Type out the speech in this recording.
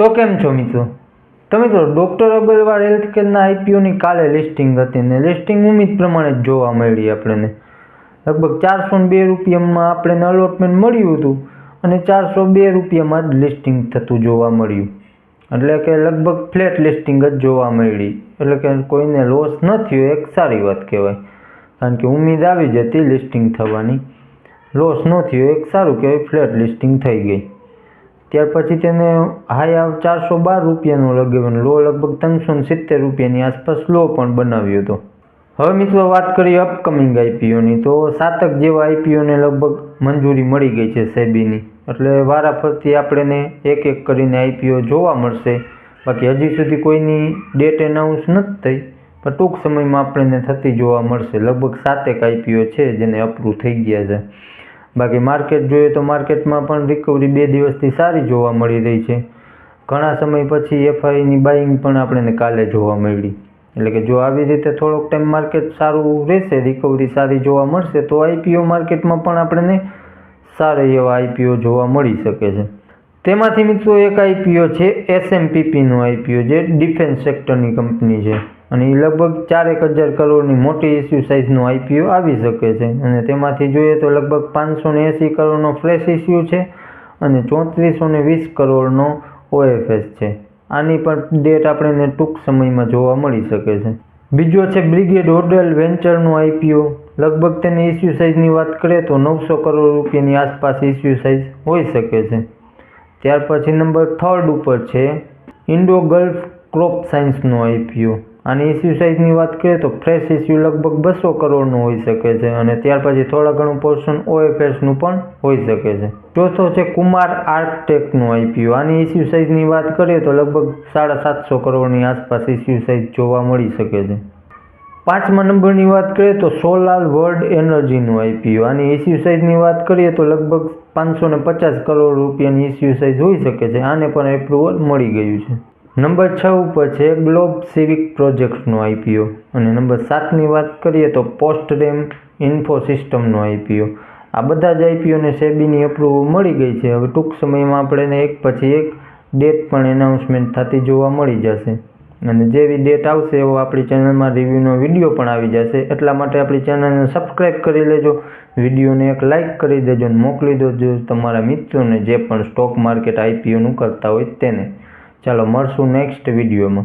તો કેમ છો મિત્રો? તો મિત્રો ડૉક્ટર અગ્રવાલ હેલ્થ કેરના આઈપીઓની કાલે લિસ્ટિંગ હતી ને લિસ્ટિંગ ઉમ્મીદ પ્રમાણે જ જોવા મળી આપણને. લગભગ ચારસો બે રૂપિયામાં આપણને અલોટમેન્ટ મળ્યું હતું અને ચારસો બે રૂપિયામાં જ લિસ્ટિંગ થતું જોવા મળ્યું. એટલે કે લગભગ ફ્લેટ લિસ્ટિંગ જ જોવા મળી. એટલે કે કોઈને લોસ ન થયો, એક સારી વાત કહેવાય. કારણ કે ઉમ્મીદ આવી જતી લિસ્ટિંગ થવાની. લોસ ન થયો, એક સારું કહેવાય ફ્લેટ લિસ્ટિંગ થઈ ગઈ. ત્યાર પછી તેને હાઈ ચારસો બાર રૂપિયાનો લગાવ્યો લો લગભગ ત્રણસો ને સિત્તેર રૂપિયાની આસપાસ લો પણ બનાવ્યો હતો. હવે મિત્રો વાત કરીએ અપકમિંગ આઈપીઓની તો સાતક જેવા આઈપીઓને લગભગ મંજૂરી મળી ગઈ છે સેબીની. એટલે વારાફરતી આપણને એક એક કરીને આઈપીઓ જોવા મળશે. બાકી હજી સુધી કોઈની ડેટ એનાઉન્સ નથી થઈ, પણ ટૂંક સમયમાં આપણને થતી જોવા મળશે. લગભગ સાતેક આઈપીઓ છે જેને અપ્રૂવ થઈ ગયા છે. બાકી માર્કેટ જોઈએ તો માર્કેટમાં પણ રિકવરી બે દિવસથી સારી જોવા મળી રહી છે. ઘણા સમય પછી એફઆઈની બાઇંગ પણ આપણને કાલે જોવા મળી. એટલે કે જો આવી રીતે થોડોક ટાઈમ માર્કેટ સારું રહેશે રિકવરી સારી જોવા મળશે, તો આઈપીઓ માર્કેટમાં પણ આપણને સારા એવા આઈપીઓ જોવા મળી શકે છે. તેમાંથી મિત્રો એક આઈપીઓ છે એસએમપીપીનું આઈપીઓ જે ડિફેન્સ સેક્ટરની કંપની છે. અને એ લગભગ ચારેક હજાર કરોડની મોટી ઇસ્યુ સાઇઝનો આઈપીઓ આવી શકે છે. અને તેમાંથી જોઈએ તો લગભગ પાંચસો ને એંસી કરોડનો ફ્રેશ ઇસ્યુ છે અને ચોત્રીસો ને વીસ કરોડનો ઓએફએસ છે. આની પણ ડેટ આપણને ટૂંક સમયમાં જોવા મળી શકે છે. બીજો છે બ્રિગેડ હોટેલ વેન્ચરનો આઈપીઓ લગભગ તેની ઇસ્યુ સાઇઝની વાત કરીએ તો નવસો કરોડ રૂપિયાની આસપાસ ઇસ્યુ સાઇઝ હોઈ શકે છે. ત્યાર પછી નંબર થર્ડ ઉપર છે ઇન્ડો ગલ્ફ ક્રોપ સાયન્સનો આઈપીઓ આની ઇસ્યુ સાઇઝની વાત કરીએ તો ફ્રેશ ઇસ્યુ લગભગ બસો કરોડનું હોઈ શકે છે અને ત્યાર પછી થોડા ઘણું પોર્શન ઓએફએસનું પણ હોઈ શકે છે. ચોથો છે કુમાર આર્કટેકનું આઈપીઓ આની ઇસ્યુ સાઇઝની વાત કરીએ તો લગભગ સાડા સાતસો કરોડની આસપાસ ઇસ્યુ સાઇઝ જોવા મળી શકે છે. પાંચમા નંબરની વાત કરીએ તો સોલાર વર્લ્ડ એનર્જીનું આઈપીઓ આની ઇસ્યુ સાઇઝની વાત કરીએ તો લગભગ પાંચસો પચાસ કરોડ રૂપિયાની ઇસ્યુ સાઇઝ હોઈ શકે છે. આને પણ એપ્રુવલ મળી ગયું છે. નંબર છ ઉપર છે ગ્લોબ સિવિક પ્રોજેક્ટ્સનો આઈપીઓ અને નંબર સાતની વાત કરીએ તો પોસ્ટ રેમ ઇન્ફો સિસ્ટમનો આઈપીઓ આ બધા જ આઈપીઓને સેબીની અપ્રુવલ મળી ગઈ છે. હવે ટૂંક સમયમાં આપણે એક પછી એક ડેટ પણ એનાઉન્સમેન્ટ થતી જોવા મળી જશે. અને જેવી ડેટ આવશે એવો આપણી ચેનલમાં રિવ્યૂનો વીડિયો પણ આવી જશે. એટલા માટે આપણી ચેનલને સબસ્ક્રાઈબ કરી લેજો. વિડીયોને એક લાઇક કરી દેજો અને મોકલી દેજો તમારા મિત્રોને જે પણ સ્ટોક માર્કેટ આઈપીઓનું કરતા હોય તેને. ચાલો મળશું નેક્સ્ટ વિડીયોમાં